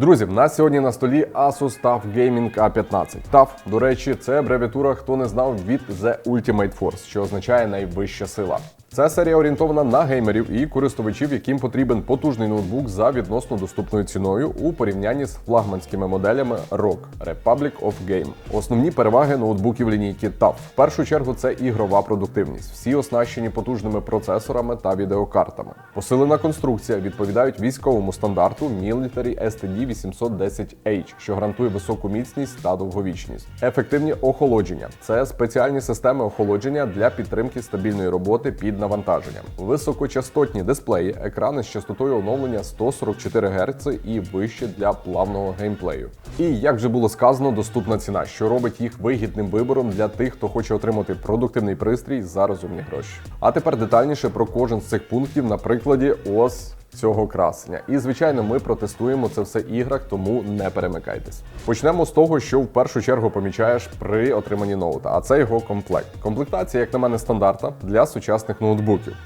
Друзі, в нас сьогодні на столі Asus TUF Gaming A15. TUF, до речі, це абревіатура, хто не знав від The Ultimate Force, що означає найвища сила. Ця серія орієнтована на геймерів і користувачів, яким потрібен потужний ноутбук за відносно доступною ціною у порівнянні з флагманськими моделями ROG Republic of Game. Основні переваги ноутбуків лінійки TUF. В першу чергу це ігрова продуктивність. Всі оснащені потужними процесорами та відеокартами. Посилена конструкція відповідають військовому стандарту Military STD 810H, що гарантує високу міцність та довговічність. Ефективні охолодження це спеціальні системи охолодження для підтримки стабільної роботи під навантаженням. Високочастотні дисплеї, екрани з частотою оновлення 144 Гц і вище для плавного геймплею. І як вже було сказано, доступна ціна, що робить їх вигідним вибором для тих, хто хоче отримати продуктивний пристрій за розумні гроші. А тепер детальніше про кожен з цих пунктів на прикладі ось цього красення. І звичайно, ми протестуємо це все іграх, тому не перемикайтесь. Почнемо з того, що в першу чергу помічаєш при отриманні ноута, а це його комплект. Комплектація, як на мене, стандартна для сучасних ноутбуків.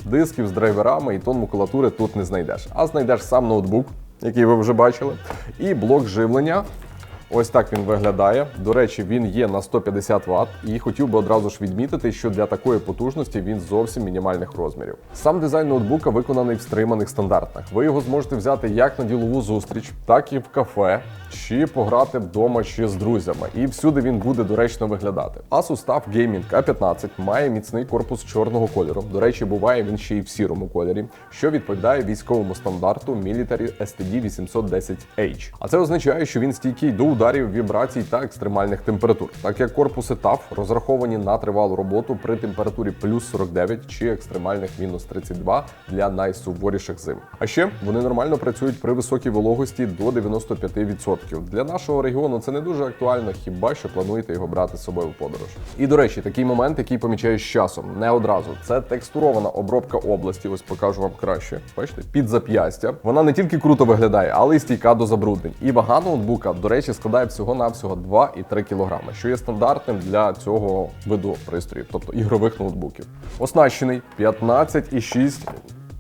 Дисків з драйверами і тон макулатури тут не знайдеш, а знайдеш сам ноутбук, який ви вже бачили, і блок живлення. Ось так він виглядає. До речі, він є на 150 Вт, і хотів би одразу ж відмітити, що для такої потужності він зовсім мінімальних розмірів. Сам дизайн ноутбука виконаний в стриманих стандартах. Ви його зможете взяти як на ділову зустріч, так і в кафе, чи пограти вдома чи з друзями. І всюди він буде доречно виглядати. Asus TUF Gaming A15 має міцний корпус чорного кольору. До речі, буває він ще й в сірому кольорі, що відповідає військовому стандарту Military STD 810H. А це означає, що він стійкий до ударів, вібрацій та екстремальних температур, так як корпуси TUF розраховані на тривалу роботу при температурі плюс 49 чи екстремальних мінус 32 для найсуворіших зим. А ще вони нормально працюють при високій вологості до 95%. Для нашого регіону це не дуже актуально, хіба що плануєте його брати з собою в подорож. І до речі, такий момент, який помічаю з часом, не одразу. Це текстурована обробка області. Ось покажу вам краще. Бачите, під зап'ястя. Вона не тільки круто виглядає, але й стійка до забруднень. І вага ноутбука, до речі, складає всього-навсього 2,3 кг, що є стандартним для цього виду пристроїв, тобто ігрових ноутбуків. Оснащений 15,6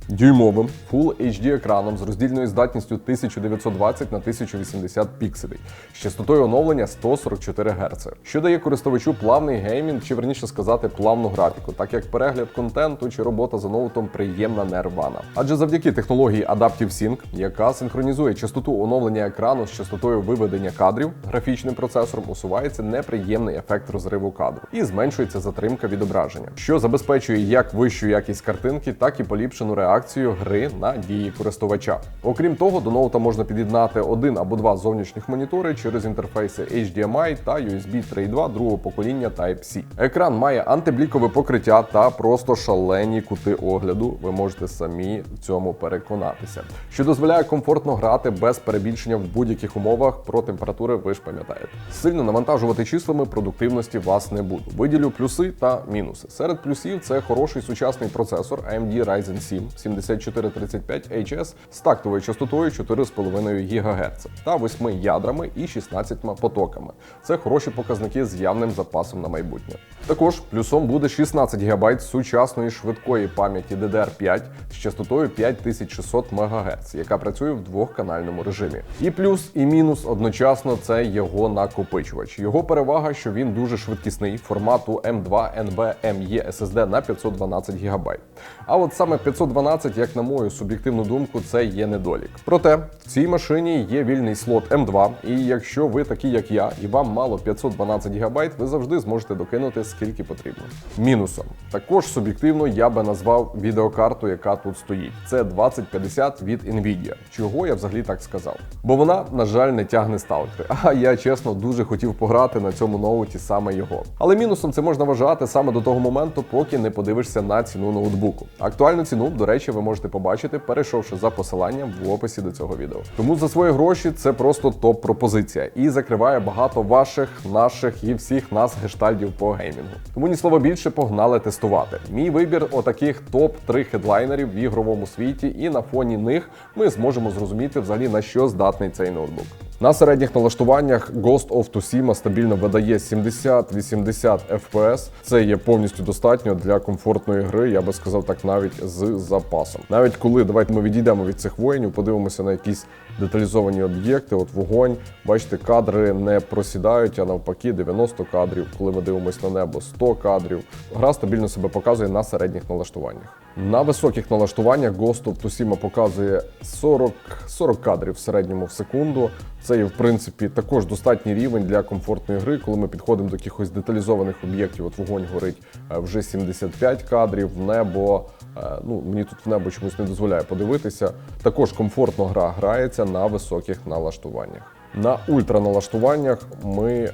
Дюймовим Full HD екраном з роздільною здатністю 1920 на 1080 пікселей з частотою оновлення 144 Гц, що дає користувачу плавний геймінг, чи верніше сказати плавну графіку, так як перегляд контенту чи робота за ноутом приємна нервана. Адже завдяки технології Adaptive Sync, яка синхронізує частоту оновлення екрану з частотою виведення кадрів графічним процесором, усувається неприємний ефект розриву кадру і зменшується затримка відображення, що забезпечує як вищу якість картинки, так і поліпшену реакцію реакцію гри на дії користувача. Окрім того, до ноута можна під'єднати один або два зовнішніх монітори через інтерфейси HDMI та USB 3.2 другого покоління Type-C. Екран має антиблікове покриття та просто шалені кути огляду. Ви можете самі в цьому переконатися, що дозволяє комфортно грати без перебільшення в будь-яких умовах. Про температури ви ж пам'ятаєте. Сильно навантажувати числами продуктивності вас не буду. Виділю плюси та мінуси. Серед плюсів це хороший сучасний процесор AMD Ryzen 7 7435HS з тактовою частотою 4,5 ГГц та 8 ядрами і 16 потоками. Це хороші показники з явним запасом на майбутнє. Також плюсом буде 16 ГБ сучасної швидкої пам'яті DDR5 з частотою 5600 МГц, яка працює в двохканальному режимі. І плюс, і мінус одночасно це його накопичувач. Його перевага, що він дуже швидкісний формату M2 NVMe SSD на 512 ГБ. А от саме 512, як на мою суб'єктивну думку, це є недолік. Проте в цій машині є вільний слот M2, і якщо ви такі, як я, і вам мало 512 ГБ, ви завжди зможете докинути скільки потрібно. Мінусом також суб'єктивно я би назвав відеокарту, яка тут стоїть. Це 2050 від Nvidia. Чого я взагалі так сказав? Бо вона, на жаль, не тягне сталкери. А я чесно дуже хотів пограти на цьому ноуті саме його. Але мінусом це можна вважати саме до того моменту, поки не подивишся на ціну ноутбуку. Актуальну ціну, до речі, ви можете побачити, перейшовши за посиланням в описі до цього відео. Тому за свої гроші це просто топ-пропозиція і закриває багато ваших, наших і всіх нас гештальдів по геймінгу. Тому ні слова більше погнали тестувати. Мій вибір отаких топ-3 хедлайнерів в ігровому світі, і на фоні них ми зможемо зрозуміти взагалі на що здатний цей ноутбук. На середніх налаштуваннях Ghost of Tsushima стабільно видає 70-80 FPS. Це є повністю достатньо для комфортної гри, я би сказав так, навіть з запасом. Навіть коли давайте ми відійдемо від цих воїнів, подивимося на якісь деталізовані об'єкти. От вогонь, бачите, кадри не просідають, а навпаки, 90 кадрів. Коли ми дивимося на небо, 100 кадрів. Гра стабільно себе показує на середніх налаштуваннях. На високих налаштуваннях Ghost Tsushima показує 40, 40 кадрів в середньому в секунду. Це є, в принципі, також достатній рівень для комфортної гри, коли ми підходимо до якихось деталізованих об'єктів. От вогонь горить е, вже 75 кадрів, в небо. е, Ну, мені тут в небо чомусь не дозволяє подивитися. Також комфортно гра грається на високих налаштуваннях. На ультраналаштуваннях ми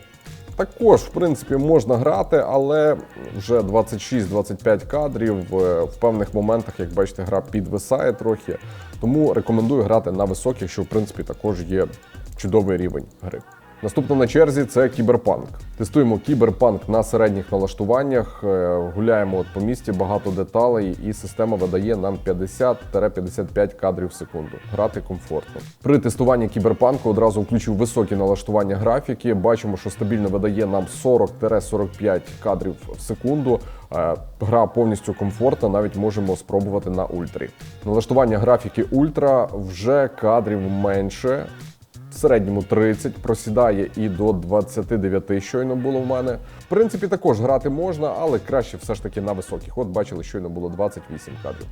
також, в принципі, можна грати, але вже 26-25 кадрів е, в певних моментах, як бачите, гра підвисає трохи. Тому рекомендую грати на високих, що в принципі також є чудовий рівень гри. Наступно на черзі це кіберпанк. Тестуємо кіберпанк на середніх налаштуваннях, е, гуляємо от по місті, багато деталей, і система видає нам 50-55 кадрів в секунду. Грати комфортно. При тестуванні кіберпанку одразу включив високі налаштування графіки. Бачимо, що стабільно видає нам 40-45 кадрів в секунду. Е, Гра повністю комфортна, навіть можемо спробувати на ультрі. Налаштування графіки ультра вже кадрів менше. В середньому 30, просідає і до 29 щойно було в мене. В принципі, також грати можна, але краще все ж таки на високих. От бачили, щойно було 28 кадрів.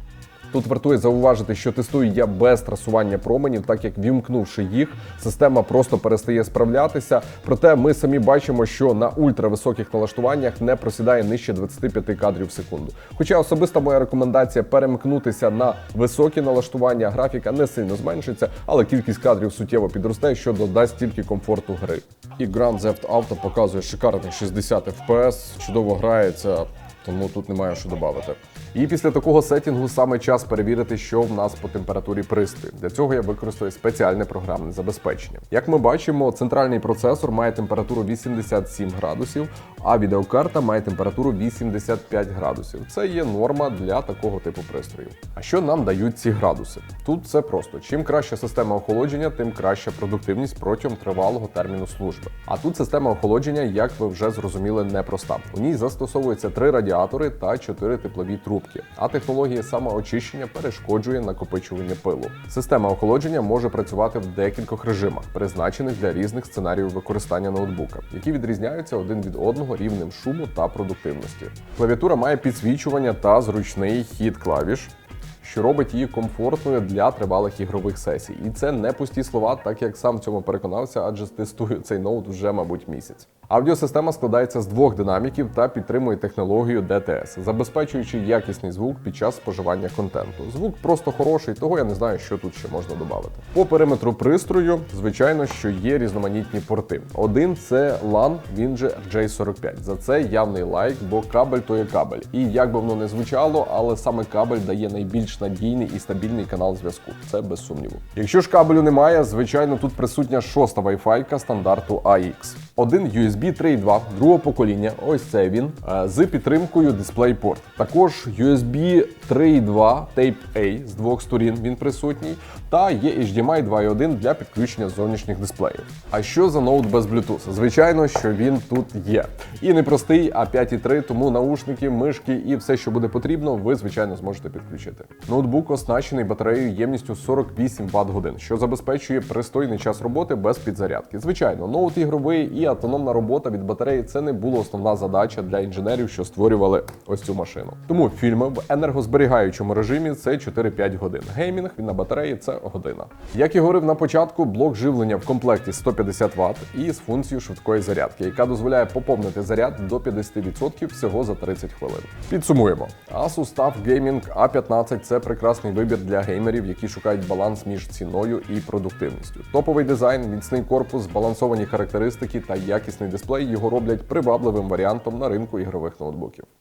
Тут вартує зауважити, що тестую я без трасування променів, так як вімкнувши їх, система просто перестає справлятися. Проте ми самі бачимо, що на ультрависоких налаштуваннях не просідає нижче 25 кадрів в секунду. Хоча особиста моя рекомендація перемкнутися на високі налаштування, графіка не сильно зменшиться, але кількість кадрів суттєво підросте, що додасть тільки комфорту гри. І Grand Theft Auto показує шикарних 60 FPS, чудово грається тому тут немає що додати. І після такого сетінгу саме час перевірити, що в нас по температурі пристрою. Для цього я використаю спеціальне програмне забезпечення. Як ми бачимо, центральний процесор має температуру 87 градусів, а відеокарта має температуру 85 градусів. Це є норма для такого типу пристроїв. А що нам дають ці градуси? Тут все просто: чим краща система охолодження, тим краща продуктивність протягом тривалого терміну служби. А тут система охолодження, як ви вже зрозуміли, непроста. У ній застосовується три радіатори та чотири теплові трубки. А технологія самоочищення перешкоджує накопичуванню пилу. Система охолодження може працювати в декількох режимах, призначених для різних сценаріїв використання ноутбука, які відрізняються один від одного рівнем шуму та продуктивності. Клавіатура має підсвічування та зручний хід клавіш що робить її комфортною для тривалих ігрових сесій. І це не пусті слова, так як сам в цьому переконався, адже тестую цей ноут вже, мабуть, місяць. Аудіосистема складається з двох динаміків та підтримує технологію DTS, забезпечуючи якісний звук під час споживання контенту. Звук просто хороший, того я не знаю, що тут ще можна додати. По периметру пристрою, звичайно, що є різноманітні порти. Один це LAN, він же RJ45. За це явний лайк, бо кабель то є кабель. І як би воно не звучало, але саме кабель дає найбільш надійний і стабільний канал зв'язку. Це без сумніву. Якщо ж кабелю немає, звичайно, тут присутня шоста Wi-Fi стандарту AX. Один USB 3.2 другого покоління, ось це він, е, з підтримкою DisplayPort. Також USB 3.2 Type-A з двох сторін він присутній, та є HDMI 2.1 для підключення зовнішніх дисплеїв. А що за ноут без Bluetooth? Звичайно, що він тут є. І не простий, а 5.3, тому наушники, мишки і все, що буде потрібно, ви звичайно зможете підключити. Ноутбук оснащений батареєю ємністю 48 Вт годин, що забезпечує пристойний час роботи без підзарядки. Звичайно, ноут ігровий і автономна робота від батареї це не була основна задача для інженерів, що створювали ось цю машину. Тому фільми в енергозберігаючому режимі це 4-5 годин. Геймінг він на батареї це година. Як і говорив на початку, блок живлення в комплекті 150 Вт і з функцією швидкої зарядки, яка дозволяє поповнити заряд до 50% всього за 30 хвилин. Підсумуємо, Asus TUF Gaming A15 це прекрасний вибір для геймерів, які шукають баланс між ціною і продуктивністю. Топовий дизайн, міцний корпус, збалансовані характеристики та якісний дисплей його роблять привабливим варіантом на ринку ігрових ноутбуків.